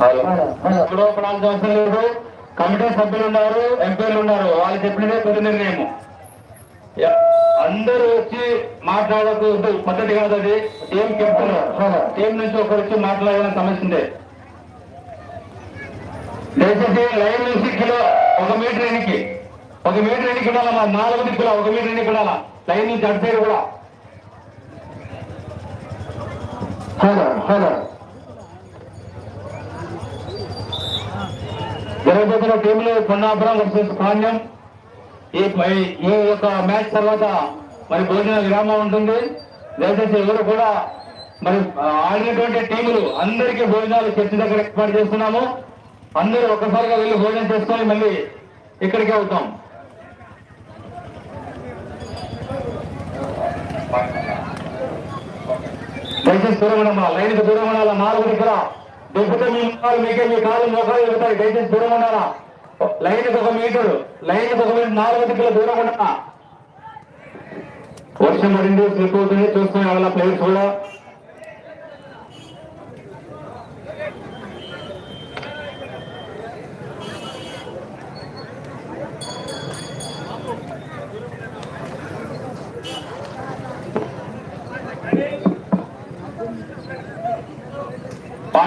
గొడవ పడాల్సిన అవసరం లేదు. కమిటీ సభ్యులు ఉన్నారు ఎంపీలు ఉన్నారు వాళ్ళు చెప్పినదే తుది నిర్ణయం అందరూ వచ్చి మాట్లాడకూడదు పద్ధతి కాదు అది. టీం కెప్టెన్ టీం నుంచి ఒకరు వచ్చి మాట్లాడాలని సమస్య దయచేసి లైన్ నుంచి కిలో ఒక మీటర్ ఎన్నికి ఒక మీటర్ ఎన్నికి ఉండాలా మా నాలుగు దిక్కుల ఒక మీటర్ ఎన్నికి ఉండాలా లైన్ నుంచి అటు సైడ్ కూడా. Hello hello. జరగబోతున్న టీంలు పొన్నాపురం వర్సెస్ పాండ్యం. ఈ ఈ యొక్క మ్యాచ్ తర్వాత మరి భోజన విరామం ఉంటుంది. దయచేసి ఎవరు కూడా మరి ఆడినటువంటి టీములు అందరికీ భోజనాలు చర్చి దగ్గర ఏర్పాటు చేస్తున్నాము. అందరూ ఒక్కసారిగా వెళ్ళి భోజనం చేసుకొని మళ్ళీ ఇక్కడికి అవుతాం దయచేసి దూరం ఉండాలా లైన్కి దూరం ఉండాలా. నాలుగు దగ్గర దొబ్బుతో మీ ముఖాలు మీకే మీ కాళ్ళు మోకాలు ఎగుతాయి దయచేసి దూరం ఉండాలా? లైన్ ఒక మీటర్. లైన్ ఒక మీటర్. నాలుగు దిక్కుల దూరం ఉండాలా? వర్షం పడింది స్లిప్ అవుతుంది చూసుకునే వాళ్ళ ప్లేయర్స్ కూడా?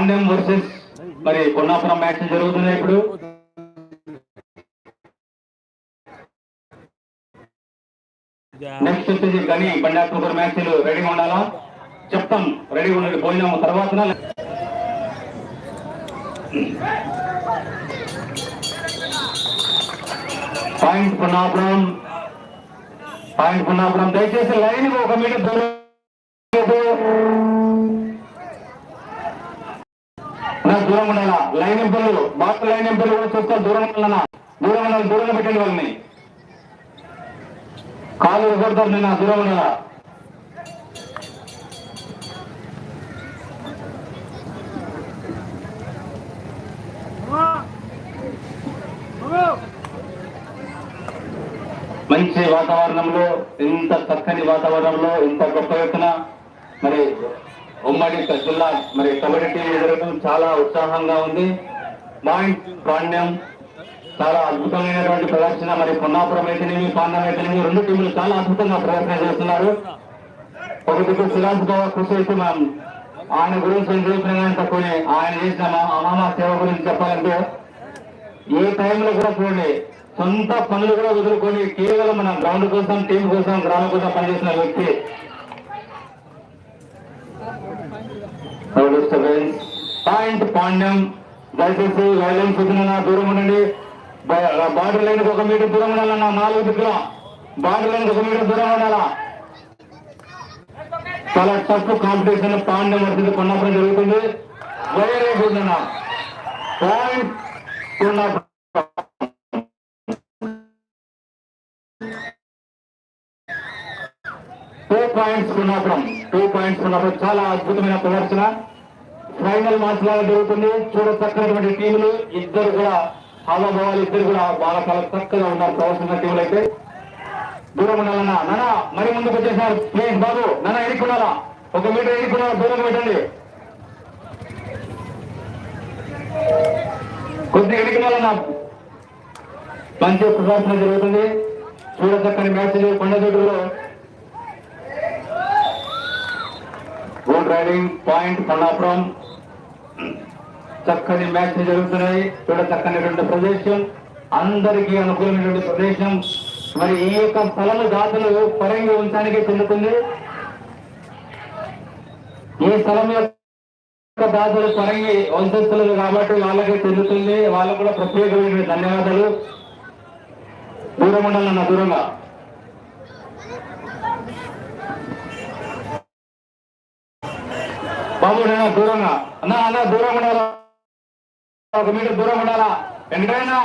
పాండ్యం వర్సెస్ మరి పొన్నాపురం మ్యాచ్ జరుగుతున్నాయి ఇప్పుడు. నెక్స్ట్ వచ్చేసి కానీ బండాపురం మ్యాచ్లు రెడీగా ఉండాలా? చెప్తాం రెడీగా ఉండండి భోజనం తర్వాత పాయింట్ పున్నాపురం పాయింట్ పున్నాపురం దయచేసి లైన్ ఒక మీటర్ దూరం నాకు దూరం ఉండాలా లైన్ ఎంపీలు బాక్స్ లైన్ ఎంపీలు కూడా చూస్తే దూరం దూరం ఉండాలి దూరంగా పెట్టండి వాళ్ళని. కాలు కొడతారు నిన్న దూరం ఉండాలా మంచి వాతావరణంలో ఇంత చక్కని వాతావరణంలో ఇంత గొప్ప ఎత్తున మరి ఉమ్మడి జిల్లా మరి కబడ్డీ టీం ఎదురడం చాలా ఉత్సాహంగా ఉంది. పాయింట్ పాండ్యం చాలా అద్భుతమైనటువంటి ప్రదర్శన మరి పొన్నాపురం అయితేనేమి పాండ్యం అయితేనేమి రెండు టీములు చాలా అద్భుతంగా ప్రదర్శన చేస్తున్నారు. ఒకటి సిరాజ్ బాబా కృషి అయితే మనం ఆయన గురించి ఏం తక్కువనే ఆయన చేసిన అమామ సేవ గురించి చెప్పాలంటే ఏ టైంలో కూడా చూడండి సొంత పనులు కూడా వదులుకొని కేవలం మన గ్రౌండ్ కోసం టీం కోసం గ్రామం కోసం పనిచేసిన వ్యక్తి పాయింట్ పాండ్యం. దయచేసి వైలెన్స్ వచ్చిన దూరం ఉండండి. బార్డర్ లైన్ ఒక మీటర్ దూరం ఉండాలన్న నాలుగు దిక్కుల. బార్డర్ లైన్ ఒక మీటర్ దూరం ఉండాలా? చాలా టఫ్ కాంపిటీషన్ పాండ్యం వర్సెస్ కొన్నప్పుడు జరుగుతుంది. వెరీ పాయింట్ కొన్నప్పుడు టూ పాయింట్స్ ఉన్నప్పుడు టూ పాయింట్స్ ఉన్నప్పుడు చాలా అద్భుతమైన ప్రదర్శన. ఫైనల్ మ్యాచ్ లాగా జరుగుతుంది. చూడతక్కనటువంటి టీములు ఇద్దరు కూడా హావభావాలు ఇద్దరు కూడా బాగా చాలా చక్కగా ఉన్నారు ప్రదర్శన టీములు అయితే దూరం ఉండాలన్నా నాన్న మరి ముందుకు వచ్చేసారు. ప్లీజ్ బాబు. నాన్న ఎన్నుకున్నారా? ఒక మీటర్ ఎన్నుకున్నారా? దూరం పెట్టండి. కొద్దిగా ఎన్నుకున్నారన్నా మంచి ప్రదర్శన జరుగుతుంది. చూడ మ్యాచ్ మ్యాచ్లు కొండదొడ్డులో బోట్ రైడింగ్ పాయింట్ కొండాపురం చక్కని మ్యాచ్ జరుగుతున్నాయి. చూడ చక్కనటువంటి ప్రదేశం. అందరికీ అనుకూలమైనటువంటి ప్రదేశం. మరి ఈ యొక్క స్థలము దాతలు పరంగి వంశానికి చెందుతుంది ఈ స్థలం యొక్క దాతలు పరంగి వంశస్థులు కాబట్టి వాళ్ళకి చెందుతుంది వాళ్ళకు కూడా ప్రత్యేకమైన ధన్యవాదాలు. దూరం ఉండాలన్న దూరంగా. బాబు దూరంగా. అన్న అన్న దూరం ఉండాలా ఒక మీటర్ దూరం ఉండాలా వెంకటైనా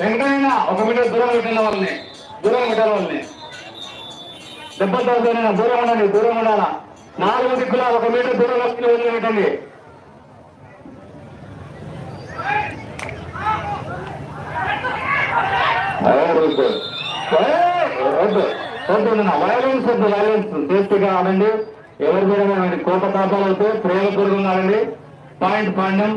వెంకటైనా ఒక మీటర్ దూరం పెట్టిన వాళ్ళని. దూరం పెట్టాలి వాళ్ళని. దెబ్బలు తగ్గుతాయినా దూరం ఉండండి దూరం ఉండాలా నాలుగు దిక్కుల ఒక మీటర్ దూరం వచ్చి వదిలి పెట్టండి వద్దు వద్దు వైలెన్స్ వద్దు వైలెన్స్ సేఫ్టీగా ఆడండి. ఎవరి మీద కోప తాపాలు అయితే ప్రేమపూర్వకంగా ఆడండి. పాయింట్ పాండం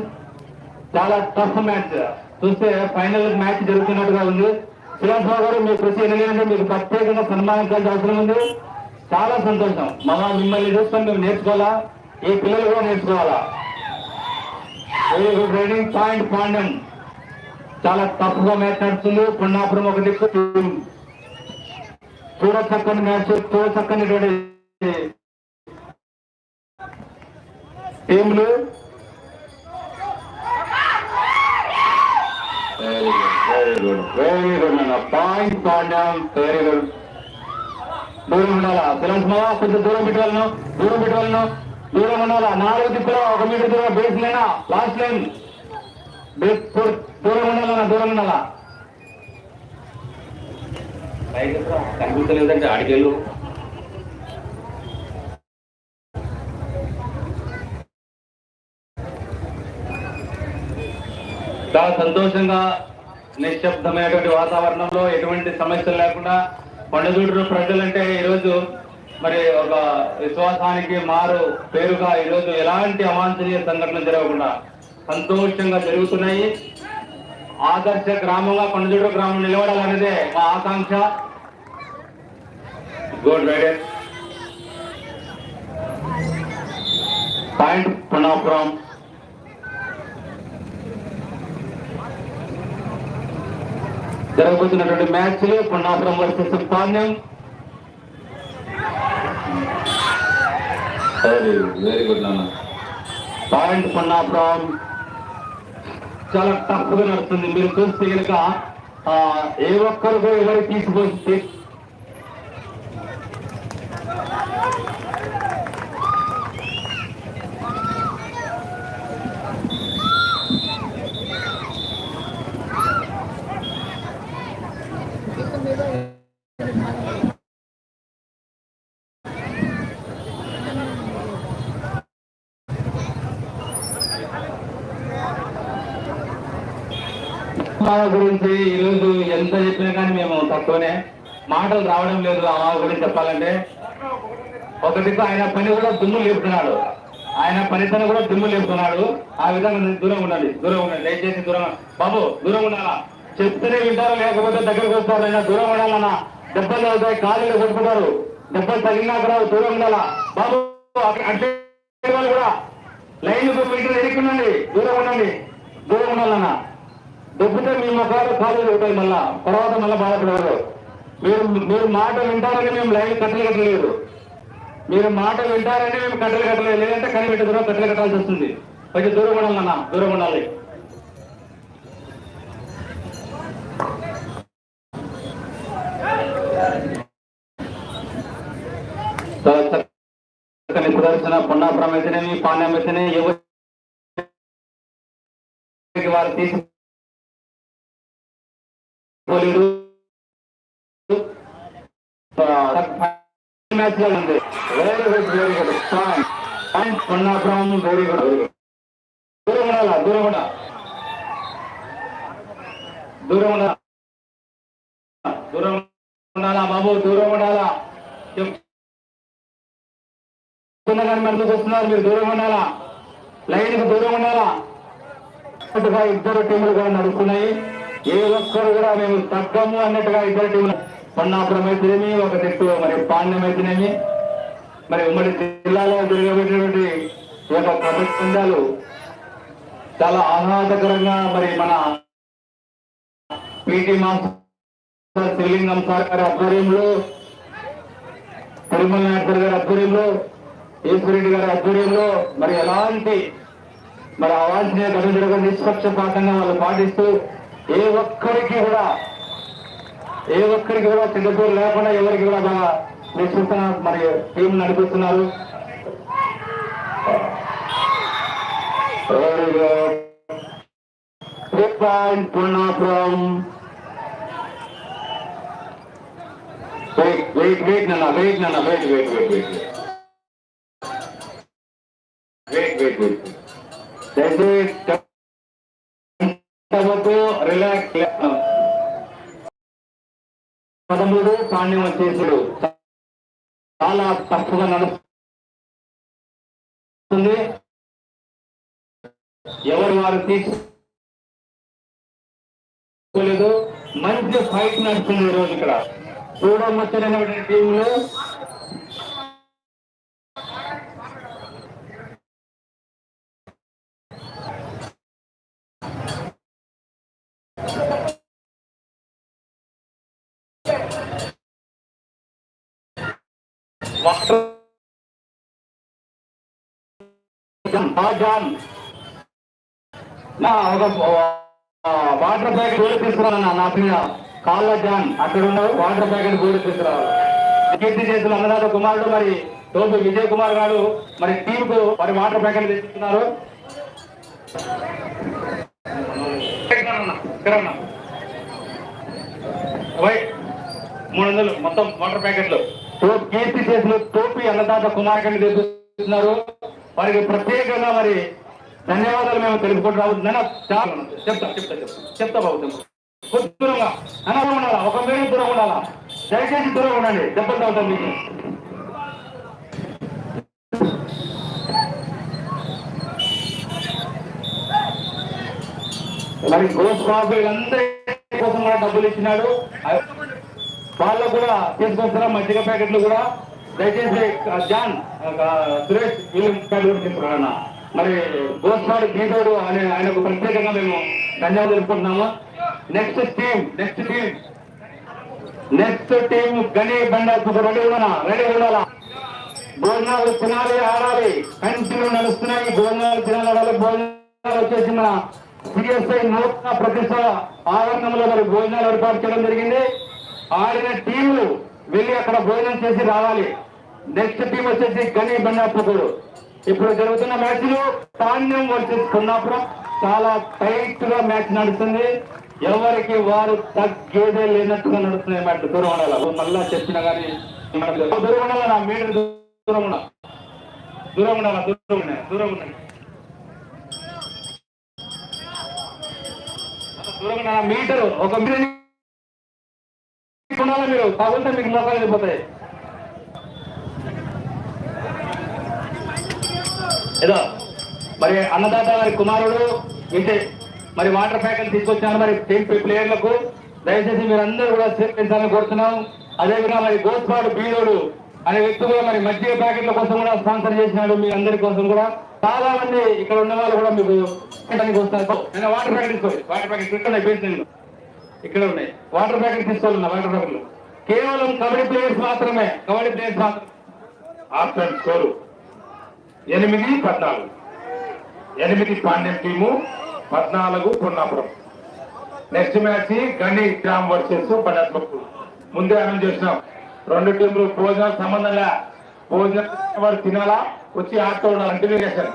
చాలా టఫ్ మ్యాచ్. చూస్తే ఫైనల్ మ్యాచ్ జరుగుతున్నట్టుగా ఉంది. శ్రీనివాసరావు గారు మీ కృషి ఎందుకంటే మీకు ప్రత్యేకంగా సన్మానించాల్సిన అవసరం ఉంది. చాలా సంతోషం. మమ్మ మిమ్మల్ని చూసుకొని మేము నేర్చుకోవాలా? ఈ పిల్లలు కూడా నేర్చుకోవాలా? Very good riding point Pandam చాలా టఫ్ మ్యాచ్ నడుస్తుంది. పున్నాపురం ఒక దిక్కు. చూడ చక్కని మ్యాచ్ చూడ చక్కనిటువంటి టీంలు very good very good very good అన్న పాయింట్ పాండ్యం వెరీ గుడ్ దూరం ఉండాలా? తెలంగాణ కొంచెం దూరం పెట్టాలను దూరం పెట్టాలను దూరం ఉండాలా? నాలుగు దిక్కులో ఒక మీటర్ దూరం. బేస్ లైనా లాస్ట్ లైన్ బేస్ దూరం ఉండాలన్నా దూరం ఉండాలా? కనిపించలేదంటే అడిగేళ్ళు చాలా సంతోషంగా నిశ్శబ్దమైనటువంటి వాతావరణంలో ఎటువంటి సమస్యలు లేకుండా కొండజూడు ప్రజలంటే ఈరోజు మరి ఒక విశ్వాసానికి మారు పేరుగా ఈరోజు ఎలాంటి అవాంఛనీయ సంఘటనలు జరగకుండా సంతోషంగా జరుగుతున్నాయి. ఆదర్శ గ్రామంగా కొండజూడు గ్రామం నిలబడాలనేదే మా ఆకాంక్ష. గుడ్ రైడర్ పాయింట్ ఫ్రమ్ జరగబోతున్నటువంటి మ్యాచ్లో Punnapuram versus Pandyam very good నాన్న. పాయింట్ పున్నాపురం చాలా టఫ్గా నడుస్తుంది. మీరు చూస్తే కనుక ఏ ఒక్కరు కూడా ఎవరికి తీసుకొస్తే గురించి ఈరోజు ఎంత చెప్పినా కానీ మేము తక్కువనే. మాటలు రావడం లేదు అమ్మావ గురించి చెప్పాలంటే. ఒకటి ఆయన పని కూడా దుమ్ము లేపుతున్నాడు. ఆయన పనితనం కూడా దుమ్ము లేపుతున్నాడు. ఆ విధంగా దూరం ఉండాలి దూరం ఉండాలి. దయచేసి దూరం బాబు దూరం ఉండాలా? చెప్తేనే వింటారు లేకపోతే దగ్గరకు వస్తారు అయినా దూరం ఉండాలన్నా. దెబ్బలు అవుతాయి కాళ్ళు కొట్టుకుంటారు. దెబ్బలు తగిలినా కూడా దూరం ఉండాలా? బాబు అంటే వాళ్ళు కూడా లైన్ మీటర్ ఎదుర్కొనండి దూరం ఉండండి. దూరం ఉండాలన్నా. దొబ్బితే మీ ముఖాలు ఖాళీ అవుతాయి మళ్ళా తర్వాత మళ్ళీ బాధపడరు మీరు మీరు మాట వింటారని మేము లైన్ కట్టలు కట్టలేదు మీరు మాట వింటారని మేము కట్టలు కట్టలేదు లేదంటే కనిపెట్టి దూరం కట్టలు కట్టాల్సి వస్తుంది కొంచెం దూరం ఉండాలన్నా దూరం ఉండాలి చాలా పొన్నాపురం అయితేనేమి పాండ్యం అయితేనే ఎవరు పోలేడు మ్యాచ్ ఉంది very good very good point very good దూరం ఉండాలా? దూరం దూరం ఉండాలా? దూరం ఉండాలా? బాబు దూరం ఉండాలా? కానీ మీరు దూరం ఉండాలా? లైన్కు దూరం ఉండాలా? ఇద్దరు టీములుగా నడుస్తున్నాయి. ఏ ఒక్కరు కూడా మేము తగ్గము అన్నట్టుగా ఇద్దరు టీములు అయితేనేమి ఒక దిక్కు మరి పాండ్యం అయితేనేమి. మరి ఉమ్మడి జిల్లాలో జరగబెట్టినటువంటి ఈ యొక్క కబడ్డీ చాలా ఆహ్లాదకరంగా మరి మన పీటీ మాస్టర్ శ్రీలింగం సార్ గారి ఆధ్వర్యంలో తిరుమల నాయకర్ గారి ఆధ్వర్యంలో ఈశ్వరెడ్డి గారి ఆధ్వర్యంలో మరి ఎలాంటి మరి అవాంఛనీయ ఘటన జరగ నిష్పక్షపాతంగా వాళ్ళు పాటిస్తూ ఏ ఒక్కరికి కూడా ఏ ఒక్కరికి కూడా చిన్నపూరు లేకుండా ఎవరికి కూడా బాగా నిశ్చిత మరి టీం నడిపిస్తున్నారు. Point Punnapuram wait wait wait నన్న వెయిట్ నన్న wait wait wait wait wait wait wait దయచేసి రిలాక్స్ పదమూడు పాండ్యం చాలా నడుస్తుంది. ఎవరు వారు తీసుకోలేదు. మంచి ఫైట్ నడుస్తుంది ఈరోజు ఇక్కడ. చూడముచ్చనటువంటి టీంలో నా ఒక వాటర్ ప్యాకెట్ కూడా తీసుకురావాలన్నా నా పిల్ల కాళ్ళ జాన్ అక్కడ ఉన్న వాటర్ ప్యాకెట్ కూడా తీసుకురావాలి. కీర్తి చేసిన అన్నదాత కుమారుడు మరి తోపు విజయ్ కుమార్ గారు మరి టీమ్కు మరి వాటర్ ప్యాకెట్ తెచ్చిస్తున్నారు ఇక్కడ మూడు వందలు మొత్తం వాటర్ ప్యాకెట్లు. తో- కీర్తి చేసిన టోపీ అన్నదాత కుమార్ గారిని వారికి ప్రత్యేకంగా మరి ధన్యవాదాలు మేము తెలుపుకుంటున్నాము చాలా. చెప్తా చెప్తా చెప్తా. చెప్తా బాబు కొద్ది దూరంగా. అనగా ఉండాలా? ఒక వేరే దూరం ఉండాలా? దయచేసి దూరం ఉండండి. దెబ్బలు తాగుతాం మీకు. మరి గోస్ బాబు వీళ్ళందరి కోసం కూడా డబ్బులు ఇచ్చినాడు. వాళ్ళకు కూడా తీసుకొస్తారా మజ్జిగ ప్యాకెట్లు కూడా దయచేసి జాన్ సురేష్ వీళ్ళు ప్యాకెట్లు కూడా మరి గోస్వాడు గీతోడు అనే ఆయనకు ప్రత్యేకంగా మేము ధన్యవాదాలు తెలుపుకుంటున్నాము. Next team next team next team Gani Bandaru ready ఉన్నా రెడీ ఉండాలా భోజనాలు తినాలి ఆడాలి. కంటిన్యూ నడుస్తున్నాయి. భోజనాలు తినాలి భోజనాలు వచ్చేసి మన సిఎస్ఐ నూతన ప్రతిష్ట ఆవరణంలో మరి భోజనాలు ఏర్పాటు చేయడం జరిగింది. ఆడిన టీంలు వెళ్ళి అక్కడ భోజనం చేసి రావాలి. నెక్స్ట్ టీం వచ్చేసి గని బండాపుకుడు. ఇప్పుడు జరుగుతున్న మ్యాచ్లో తాన్యం వర్సెస్ కొన్నాపురం. చాలా టైట్గా మ్యాచ్ నడుస్తుంది. ఎవరికి వారు తగ్గేదే లేనట్టుగా నడుస్తున్నాయి మ్యాచ్ దూరం ఉండాలి మళ్ళా చెప్పిన కానీ దూరం ఉండాలి నా మీటర్ దూరం ఉండాలి దూరం ఉండాలి దూరం ఉన్నాయి దూరం ఉన్నాయి దూరం ఉండాలి మీటర్. ఒక మీటర్ ఉండాలి మీరు? తగులుతే మీకు లోకాలు వెళ్ళిపోతాయి ఏదో మరి అన్నదాత మరి కుమారుడు ఇంతే మరి వాటర్ ప్యాకెట్ తీసుకొచ్చాను మరి టీమ్ ప్లేయర్లకు. దయచేసి మీరందరూ కూడా స్వీకరించాలని కోరుతున్నాం. అదేవిధంగా మరి గోస్పాడు బీరోడు అనే వ్యక్తి కూడా మరి మజ్జిగ ప్యాకెట్ల కోసం కూడా స్పాన్సర్ చేసినాడు మీ అందరి కోసం కూడా. చాలా మంది ఇక్కడ ఉన్న వాళ్ళు కూడా మీకు వస్తారు. నేను వాటర్ ప్యాకెట్ తీసుకోండి. వాటర్ ప్యాకెట్ ఇక్కడ ఇక్కడ ఉన్నాయి. వాటర్ ప్యాకెట్ తీసుకోవాలన్నా వాటర్ ప్యాకెట్లు కేవలం కబడ్డీ ప్లేయర్స్ మాత్రమే కబడ్డీ ప్లేయర్స్ మాత్రమే. ఆఫ్టర్ స్కోరు ఎనిమిది పద్నాలుగు. ఎనిమిది పాండ్యం టీము పద్నాలుగు పొన్నాపురం. నెక్స్ట్ మ్యాచ్ గని గ్రామ్ వర్సెస్ పడాత్మకు ముందే అనౌన్స్ చేసినాం. రెండు టీంలు భోజనాలు సంబంధం లే. భోజనం వాడు తినాలా? వచ్చి ఆడుతూ ఉండాలి. కంటిన్యూషన్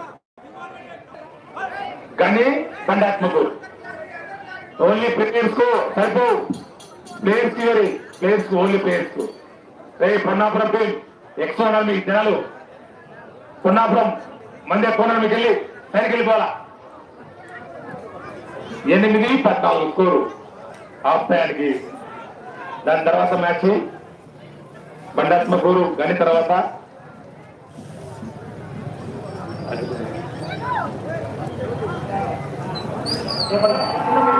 గని బండాత్మకు ఓన్లీ ప్లేయర్స్కు సరిపో. ప్లేయర్స్కి ప్లేయర్స్కు ఓన్లీ ప్లేయర్స్కు రే పొన్నాపురం టీం ఎక్స్ట్రా మీకు జనాలు. పొన్నాపురం మందే కోనలు మీకు వెళ్ళి సరికి వెళ్ళిపోవాలా? ఎనిమిది పద్నాలుగు స్కోరు హాఫ్ టైంకి దాని తర్వాత మ్యాచ్ బండాత్మకూరు గని తర్వాత. చెప్పండి.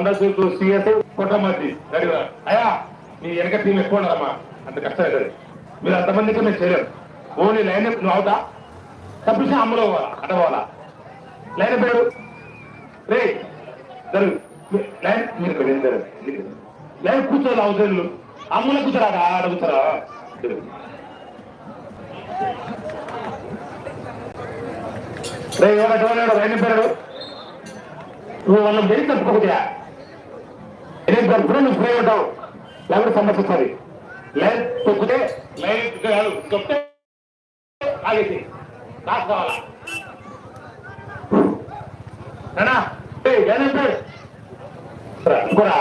కొండసూరు సిఎస్ కొట్టమంది అయ్యా మీ వెనక టీం ఎక్కువ ఉన్నారమ్మా. అంత కష్టం అవుతుంది మీరు అంతమందికి మేము చేయలేరు ఓన్లీ లైన్ నువ్వు అవుతా? తప్పించి అమ్మలో పోవాలా లైన్ పేరు రే జరుగు. లైన్ మీరు ఇక్కడ జరగదు. లైన్ కూర్చోదు అవసరం అమ్మల కూర్చోరా? ఆడ కూర్చోరా? రే ఎవరు లైన్ పేరు నువ్వు వాళ్ళని వెళ్ళి తప్పుకోకూడదా నేను తప్పుకుని నువ్వు ఫ్రీ ఉంటావు లేకపోతే సమస్య వస్తుంది లైన్ తొక్కితే లైన్ కాదు తొక్కితే ఆగేసి కాసు కావాలా నానా ఏ, లైన్ పేరు ఇంకోరా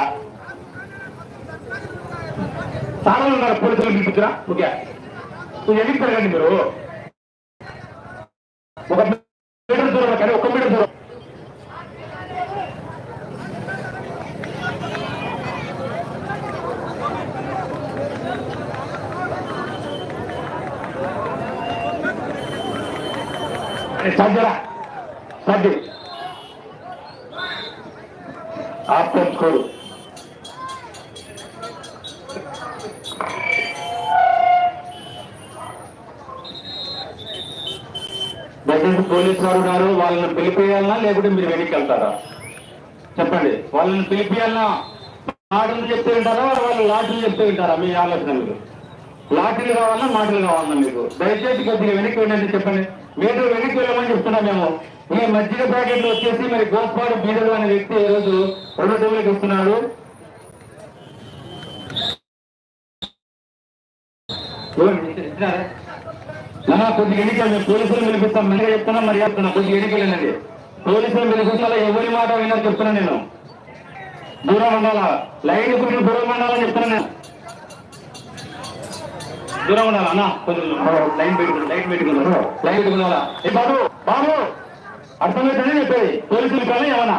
చాలా మంది ఉన్నారు పోలీసులు పిలిపించరా ఓకే నువ్వు ఎన్నికి పెరగండి మీరు ఒక మీటర్ దూరం కానీ ఒక మీటర్ దూరం సజ్జరా సజ్జు. ఆపుకోడు దగ్గరికి పోలీసు వారు ఉన్నారు వాళ్ళని పిలిపేయాలనా లేకుంటే మీరు వెనక్కి వెళ్తారా? చెప్పండి. వాళ్ళని పిలిపేయాలనా? మాటలు చెప్తూ ఉంటారా వాళ్ళు లాటలు చెప్తూ ఉంటారా మీ ఆలోచన మీరు? లాటరీలు కావాలన్నా మాటలు కావాలన్నా మీకు. దయచేసి కొద్దిగా వెనక్కి వెళ్ళండి చెప్పండి. మీరు వెనక్కి వెళ్ళమని చెప్తున్నాం మేము. ఈ మధ్య ప్యాకెట్లు వచ్చేసి మరి గోపాడు బీడలు అనే వ్యక్తి ఈ రోజు రెండు టైంలకు వస్తున్నాడు. కొద్దిగా ఎన్నికలు పోలీసులు పిలిపిస్తాం. మెల్లగా చెప్తున్నా మరి చెప్తున్నా. కొద్దిగా ఎన్నికలేనండి పోలీసులు పిలిపిస్తా ఎవరి మాట విన్నారు చెప్తున్నా నేను. దూరం ఉండాలా? లైన్ కొంచెం దూరం ఉండాలని చెప్తున్నా నేను. దూరం ఉండాలా? అన్న కొంచెం లైన్ పెట్టుకుని లైట్ పెట్టుకున్నారు లైన్ పెట్టుకున్నారా ఏ బాబు బాబు అర్థమవుతుందని చెప్పేది పోలీసులు కానీ ఏమన్నా?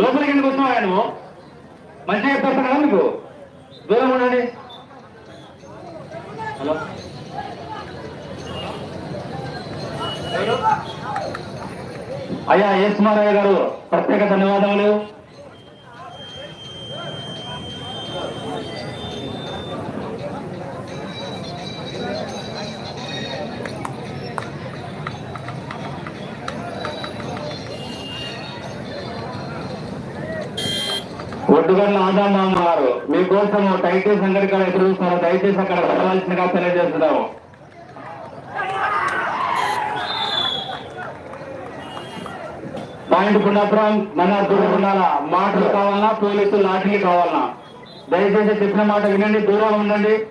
లోపలికి ఎందుకు వచ్చినావా నువ్వు? మంచిగా చెప్తారు కదా మీకు దూరం ఉండండి. హలో? అయ్యా ఎస్ మారయ్య గారు? ప్రత్యేక ధన్యవాదములు. రాధామ్మ గారు మీకోసం టైటిల్ సంగతి ఎదురు చూస్తున్నారు దయచేసి అక్కడ వెళ్ళవలసిందిగా తెలియజేస్తున్నాము. పాయింట్ పుణ్యపురం మన దూరం ఉండాలా? మాటలు కావాలన్నా పోలీసులు లాఠీలు కావాలన్నా. దయచేసి చెప్పిన మాట వినండి దూరం ఉండండి.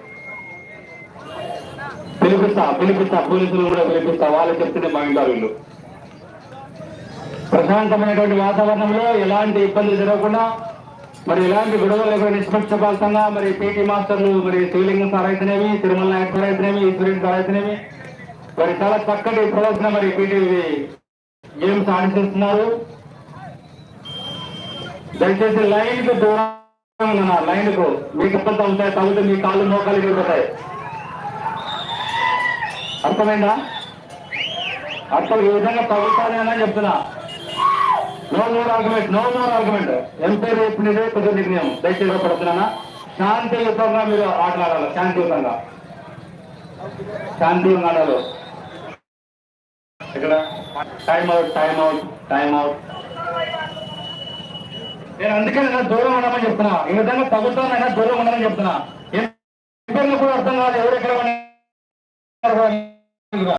పిలిపిస్తా పిలిపిస్తా. పోలీసులు కూడా పిలిపిస్తా. వాళ్ళు చెప్తుంటే మా వీళ్ళు. ప్రశాంతమైనటువంటి వాతావరణంలో ఎలాంటి ఇబ్బందులు జరగకుండా మరి ఎలాంటి గొడవలు లేకుండా నిష్పక్షపాతంగా మరి పీటీ మాస్టర్లు మరి శివలింగం సార్ అయితేనేమి తిరుమల నాయక్ సార్ అయితేనేమి ఈశ్వరుడు సార్ అయితేనేమి మరి చాలా చక్కటి ప్రదర్శన మరి పీటీ గేమ్స్ ఆడిస్తున్నారు దయచేసి లైన్కు దూరం లైన్కు మీకు ఇబ్బంది ఉంటాయి తగ్గుతూ మీ కాళ్ళు మోకాలు వెళ్ళిపోతాయి. అర్థమైందా? అర్థం ఈ విధంగా తగ్గుతానే అని చెప్తున్నా. No more argument no more argument umpire చెప్పినదే కొద్ది నిర్ణయం దయచేసి పడుతున్నానా శాంతియుతంగా మీరు ఆటలాడాలి. శాంతియుతంగా శాంతియుతంగా ఆడాలి ఇక్కడ time out time out time out నేను అందుకని నేను దూరం ఉండమని చెప్తున్నా. ఈ విధంగా తగ్గుతానైనా దూరం ఉండమని చెప్తున్నా. ఎంపైర్లు కూడా అర్థం కాదు. ఎవరు ఎక్కడ